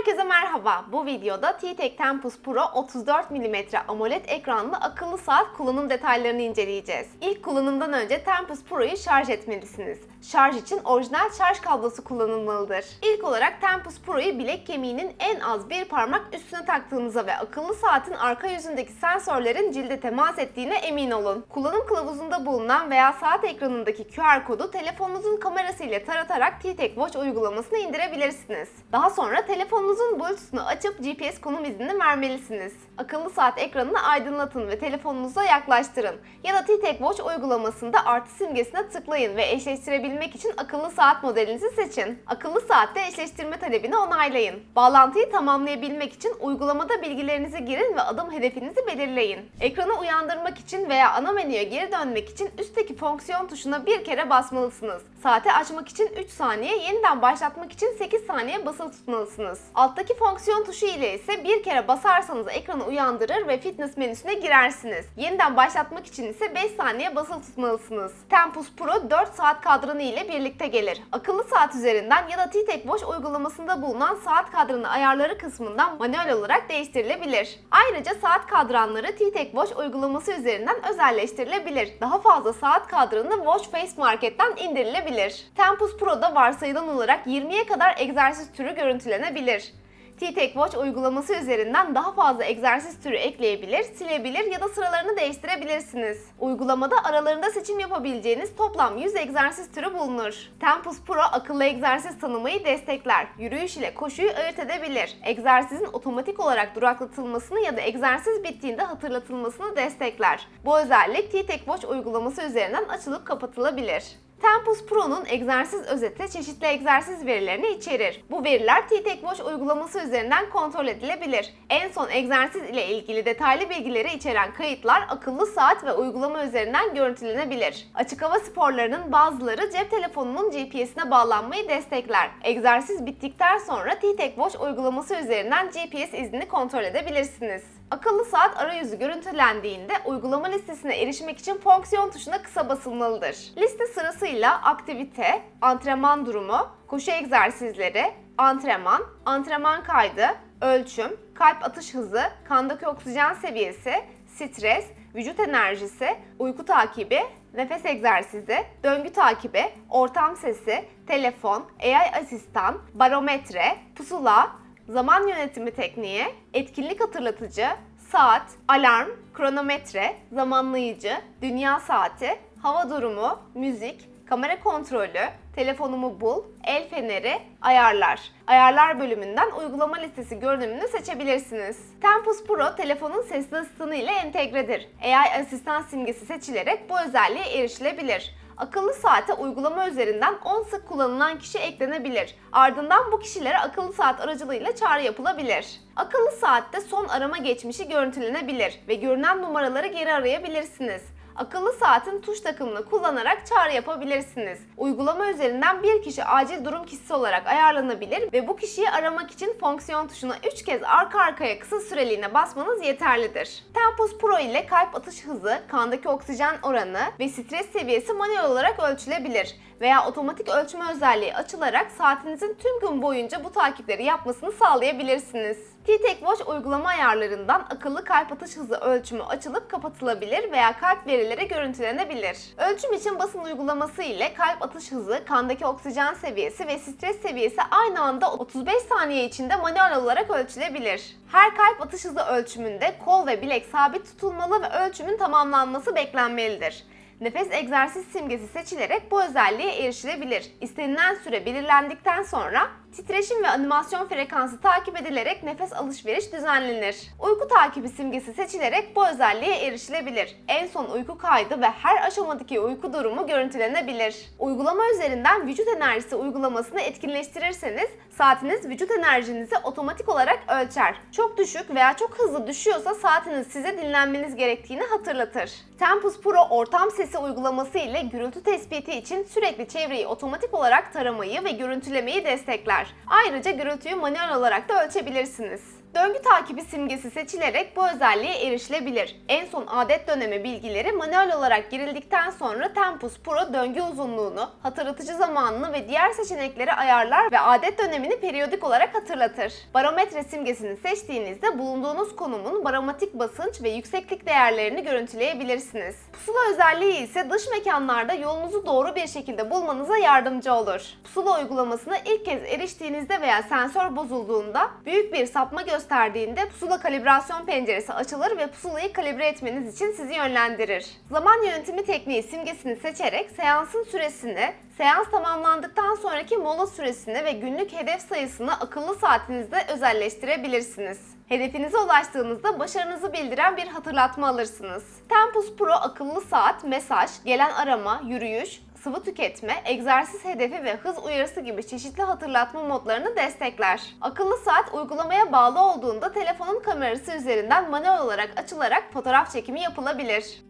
Herkese merhaba. Bu videoda T-Tech Tempus Pro 34 mm AMOLED ekranlı akıllı saat kullanım detaylarını inceleyeceğiz. İlk kullanımdan önce Tempus Pro'yu şarj etmelisiniz. Şarj için orijinal şarj kablosu kullanılmalıdır. İlk olarak Tempus Pro'yu bilek kemiğinin en az bir parmak üstüne taktığınıza ve akıllı saatin arka yüzündeki sensörlerin cilde temas ettiğine emin olun. Kullanım kılavuzunda bulunan veya saat ekranındaki QR kodu telefonunuzun kamerası ile taratarak T-Tech Watch uygulamasını indirebilirsiniz. Daha sonra telefonunuzun Bluetooth'unu açıp GPS konum iznini vermelisiniz. Akıllı saat ekranını aydınlatın ve telefonunuza yaklaştırın. Ya da T-Tech Watch uygulamasında artı simgesine tıklayın ve eşleştirebilmek için akıllı saat modelinizi seçin. Akıllı saatte eşleştirme talebini onaylayın. Bağlantıyı tamamlayabilmek için uygulamada bilgilerinizi girin ve adım hedefinizi belirleyin. Ekranı uyandırmak için veya ana menüye geri dönmek için üstteki fonksiyon tuşuna bir kere basmalısınız. Saati açmak için 3 saniye, yeniden başlatmak için 8 saniye basılı tutmalısınız. Alttaki fonksiyon tuşu ile ise bir kere basarsanız ekranı uyandırır ve fitness menüsüne girersiniz. Yeniden başlatmak için ise 5 saniye basılı tutmalısınız. Tempus Pro 4 saat kadranı ile birlikte gelir. Akıllı saat üzerinden ya da T-Tech Watch uygulamasında bulunan saat kadranı ayarları kısmından manuel olarak değiştirilebilir. Ayrıca saat kadranları T-Tech Watch uygulaması üzerinden özelleştirilebilir. Daha fazla saat kadranı Watch Face Market'ten indirilebilir. Tempus Pro'da varsayılan olarak 20'ye kadar egzersiz türü görüntülenebilir. T-Tech Watch uygulaması üzerinden daha fazla egzersiz türü ekleyebilir, silebilir ya da sıralarını değiştirebilirsiniz. Uygulamada aralarında seçim yapabileceğiniz toplam 100 egzersiz türü bulunur. Tempus Pro akıllı egzersiz tanımayı destekler. Yürüyüş ile koşuyu ayırt edebilir. Egzersizin otomatik olarak duraklatılmasını ya da egzersiz bittiğinde hatırlatılmasını destekler. Bu özellik T-Tech Watch uygulaması üzerinden açılıp kapatılabilir. Tempus Pro'nun egzersiz özeti çeşitli egzersiz verilerini içerir. Bu veriler T-Tech Watch uygulaması üzerinden kontrol edilebilir. En son egzersiz ile ilgili detaylı bilgileri içeren kayıtlar akıllı saat ve uygulama üzerinden görüntülenebilir. Açık hava sporlarının bazıları cep telefonunun GPS'ine bağlanmayı destekler. Egzersiz bittikten sonra T-Tech Watch uygulaması üzerinden GPS iznini kontrol edebilirsiniz. Akıllı saat arayüzü görüntülendiğinde uygulama listesine erişmek için fonksiyon tuşuna kısa basılmalıdır. Liste sırasıyla aktivite, antrenman durumu, koşu egzersizleri, antrenman, antrenman kaydı, ölçüm, kalp atış hızı, kandaki oksijen seviyesi, stres, vücut enerjisi, uyku takibi, nefes egzersizi, döngü takibi, ortam sesi, telefon, AI asistan, barometre, pusula, zaman yönetimi tekniği, etkinlik hatırlatıcı, saat, alarm, kronometre, zamanlayıcı, dünya saati, hava durumu, müzik, kamera kontrolü, telefonumu bul, el feneri, ayarlar. Ayarlar bölümünden uygulama listesi görünümünü seçebilirsiniz. Tempus Pro telefonun sesli asistanı ile entegredir. AI asistan simgesi seçilerek bu özelliğe erişilebilir. Akıllı saate uygulama üzerinden 10 sık kullanılan kişi eklenebilir. Ardından bu kişilere akıllı saat aracılığıyla çağrı yapılabilir. Akıllı saatte son arama geçmişi görüntülenebilir ve görünen numaraları geri arayabilirsiniz. Akıllı saatin tuş takımını kullanarak çağrı yapabilirsiniz. Uygulama üzerinden bir kişi acil durum kişisi olarak ayarlanabilir ve bu kişiyi aramak için fonksiyon tuşuna 3 kez arka arkaya kısa süreliğine basmanız yeterlidir. Tempus Pro ile kalp atış hızı, kandaki oksijen oranı ve stres seviyesi manuel olarak ölçülebilir veya otomatik ölçme özelliği açılarak saatinizin tüm gün boyunca bu takipleri yapmasını sağlayabilirsiniz. T-Tech Watch uygulama ayarlarından akıllı kalp atış hızı ölçümü açılıp kapatılabilir veya kalp verileri görüntülenebilir. Ölçüm için basın uygulaması ile kalp atış hızı, kandaki oksijen seviyesi ve stres seviyesi aynı anda 35 saniye içinde manuel olarak ölçülebilir. Her kalp atış hızı ölçümünde kol ve bilek sabit tutulmalı ve ölçümün tamamlanması beklenmelidir. Nefes egzersiz simgesi seçilerek bu özelliğe erişilebilir. İstenilen süre belirlendikten sonra titreşim ve animasyon frekansı takip edilerek nefes alışveriş düzenlenir. Uyku takibi simgesi seçilerek bu özelliğe erişilebilir. En son uyku kaydı ve her aşamadaki uyku durumu görüntülenebilir. Uygulama üzerinden vücut enerjisi uygulamasını etkinleştirirseniz saatiniz vücut enerjinizi otomatik olarak ölçer. Çok düşük veya çok hızlı düşüyorsa saatiniz size dinlenmeniz gerektiğini hatırlatır. Tempus Pro ortam sesi uygulaması ile gürültü tespiti için sürekli çevreyi otomatik olarak taramayı ve görüntülemeyi destekler. Ayrıca gürültüyü manuel olarak da ölçebilirsiniz. Döngü takibi simgesi seçilerek bu özelliğe erişilebilir. En son adet dönemi bilgileri manuel olarak girildikten sonra Tempus Pro döngü uzunluğunu, hatırlatıcı zamanını ve diğer seçenekleri ayarlar ve adet dönemini periyodik olarak hatırlatır. Barometre simgesini seçtiğinizde bulunduğunuz konumun barometrik basınç ve yükseklik değerlerini görüntüleyebilirsiniz. Pusula özelliği ise dış mekanlarda yolunuzu doğru bir şekilde bulmanıza yardımcı olur. Pusula uygulamasına ilk kez eriştiğinizde veya sensör bozulduğunda büyük bir sapma gösterdiğinde pusula kalibrasyon penceresi açılır ve pusulayı kalibre etmeniz için sizi yönlendirir. Zaman yönetimi tekniği simgesini seçerek seansın süresini, seans tamamlandıktan sonraki mola süresini ve günlük hedef sayısını akıllı saatinizde özelleştirebilirsiniz. Hedefinize ulaştığınızda başarınızı bildiren bir hatırlatma alırsınız. Tempus Pro akıllı saat, mesaj, gelen arama, yürüyüş, sıvı tüketme, egzersiz hedefi ve hız uyarısı gibi çeşitli hatırlatma modlarını destekler. Akıllı saat uygulamaya bağlı olduğunda telefonun kamerası üzerinden manuel olarak açılarak fotoğraf çekimi yapılabilir.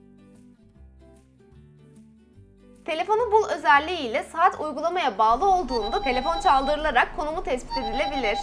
Telefonu bul özelliği ile saat uygulamaya bağlı olduğunda telefon çaldırılarak konumu tespit edilebilir.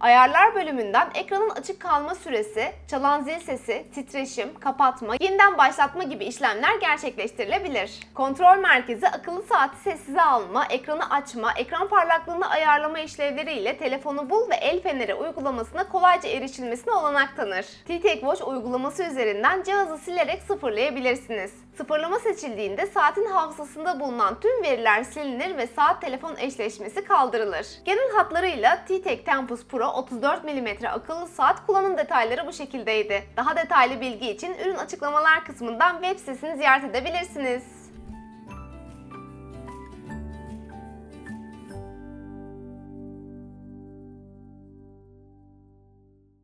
Ayarlar bölümünden ekranın açık kalma süresi, çalan zil sesi, titreşim, kapatma, yeniden başlatma gibi işlemler gerçekleştirilebilir. Kontrol merkezi akıllı saati sessize alma, ekranı açma, ekran parlaklığını ayarlama işlevleriyle telefonu bul ve el feneri uygulamasına kolayca erişilmesine olanak tanır. T-Tech Watch uygulaması üzerinden cihazı silerek sıfırlayabilirsiniz. Sıfırlama seçildiğinde saatin hafızasında bulunan tüm veriler silinir ve saat telefon eşleşmesi kaldırılır. Genel hatlarıyla T-Tech Tempus Pro 34 mm akıllı saat kullanım detayları bu şekildeydi. Daha detaylı bilgi için ürün açıklamalar kısmından web sitesini ziyaret edebilirsiniz.